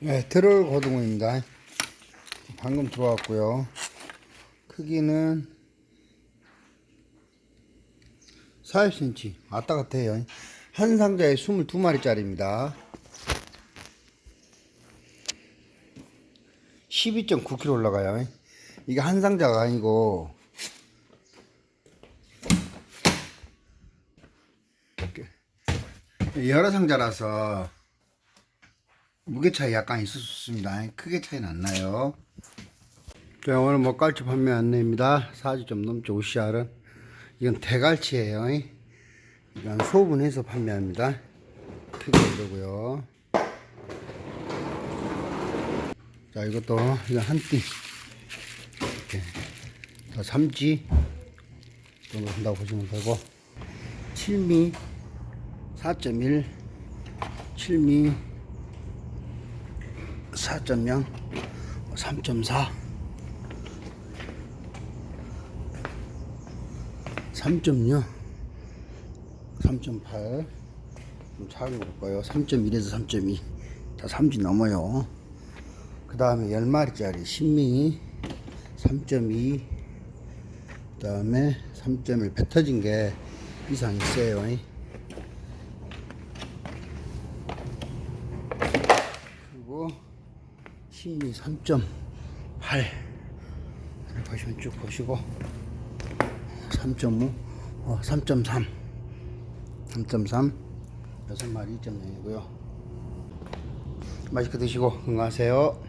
네, 트롤 고등어입니다. 방금 들어왔고요. 크기는 40cm. 왔다 갔다 해요. 한 상자에 22마리짜리입니다. 12.9kg 올라가요. 이게 한 상자가 아니고 여러 상자라서 무게 차이 약간 있었습니다. 크게 차이는 안 나요. 자, 오늘 먹갈치 판매 안내입니다. 사지 좀 넘죠, 오시알은. 이건 대갈치예요. 이건 소분해서 판매합니다. 크게 이러고요. 자, 이것도 이거 한 띠. 이렇게. 자, 삼지 정도 한다고 보시면 되고. 7미 4.1 7미 4.0 3.4 3.6 3.8 좀 차이 볼까요. 3.1에서 3.2 다 3지 넘어요. 그 다음에 10마리짜리 10미 3.2 그 다음에 3.1 배 터진 게 이상 있어요 그리고 10미 3.8 이렇게 보시면 쭉 보시고. 3.5 어, 3.3 3.3 여섯 마리 2.0이고요. 맛있게 드시고 건강하세요